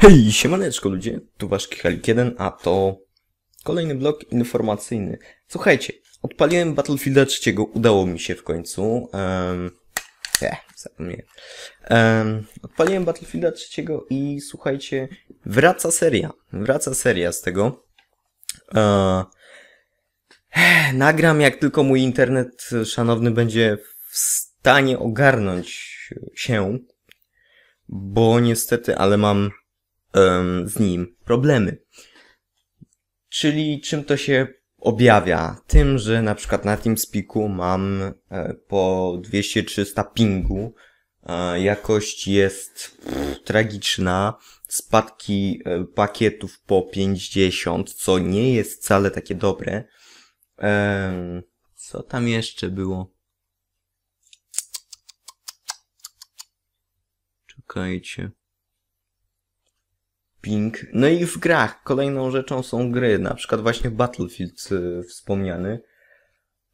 Hej, siemaneczko ludzie, tu wasz Kichalik 1, a to kolejny blok informacyjny. Słuchajcie, odpaliłem Battlefielda 3, udało mi się w końcu. Um, eh, zapomniałem. Um, odpaliłem Battlefielda 3 i słuchajcie, wraca seria. Wraca seria z tego. Uh, nagram jak tylko mój internet szanowny będzie w stanie ogarnąć się, bo niestety, ale mam um, z nim problemy. Czyli czym to się objawia? Tym, że na przykład na TeamSpeaku mam e, po 200-300 pingu, e, jakość jest pff, tragiczna, spadki e, pakietów po 50, co nie jest wcale takie dobre. Co tam jeszcze było? Czekajcie No i w grach kolejną rzeczą są gry, na przykład właśnie Battlefield y, wspomniany,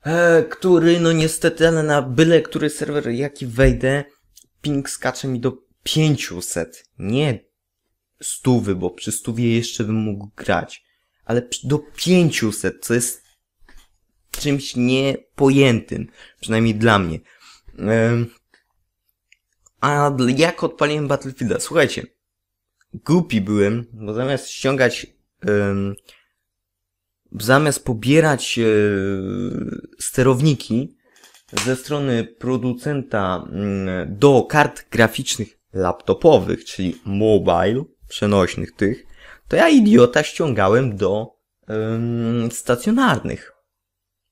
e, który no niestety, ale na byle który serwer jaki wejdę, ping skacze mi do 500, nie stówy, bo przy stówie jeszcze bym mógł grać, ale do 500, co jest czymś niepojętym, przynajmniej dla mnie. A jak odpaliłem Battlefielda? Słuchajcie, głupi byłem, bo zamiast ściągać, um, zamiast pobierać um, sterowniki ze strony producenta um, do kart graficznych laptopowych, czyli mobile, przenośnych tych, to ja idiota ściągałem do um, stacjonarnych.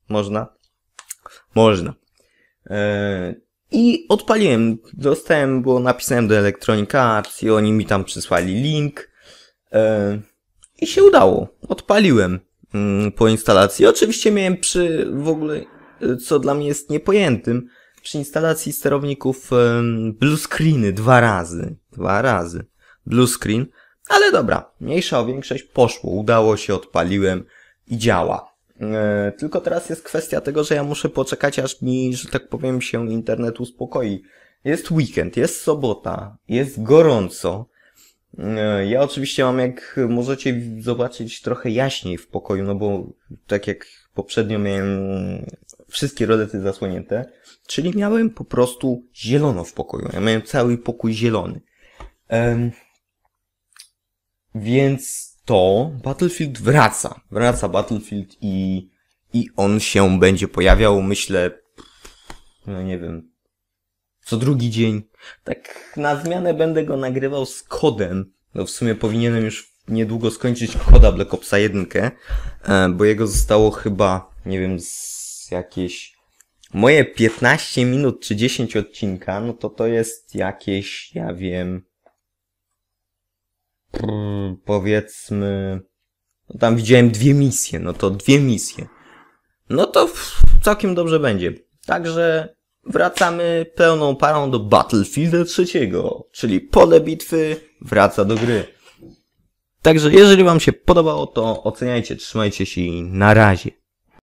Można? Można. E, i odpaliłem, dostałem, bo napisałem do Electronic Arts i oni mi tam przysłali link. Yy, I się udało. Odpaliłem yy, po instalacji. Oczywiście miałem przy w ogóle, yy, co dla mnie jest niepojętym, przy instalacji sterowników blue screeny dwa razy. Dwa razy. Blue screen. Ale dobra, mniejsza o większość poszło. Udało się, odpaliłem i działa. E, tylko teraz jest kwestia tego, że ja muszę poczekać, aż mi, że tak powiem, się internet uspokoi. Jest weekend, jest sobota, jest gorąco. E, ja oczywiście mam, jak możecie zobaczyć, trochę jaśniej w pokoju, no bo tak jak poprzednio miałem wszystkie rolety zasłonięte, czyli miałem po prostu zielono w pokoju. Ja miałem cały pokój zielony. Um, więc to Battlefield wraca. Wraca Battlefield i, i on się będzie pojawiał, myślę, no nie wiem, co drugi dzień. Tak na zmianę będę go nagrywał z kodem. No w sumie powinienem już niedługo skończyć koda Black Opsa 1, e, bo jego zostało chyba, nie wiem, z jakieś moje 15 minut czy 10 odcinka, no to to jest jakieś, ja wiem, powiedzmy, no tam widziałem dwie misje, no to dwie misje. No to całkiem dobrze będzie. Także wracamy pełną parą do Battlefield trzeciego, czyli pole bitwy wraca do gry. Także jeżeli wam się podobało, to oceniajcie, trzymajcie się i na razie.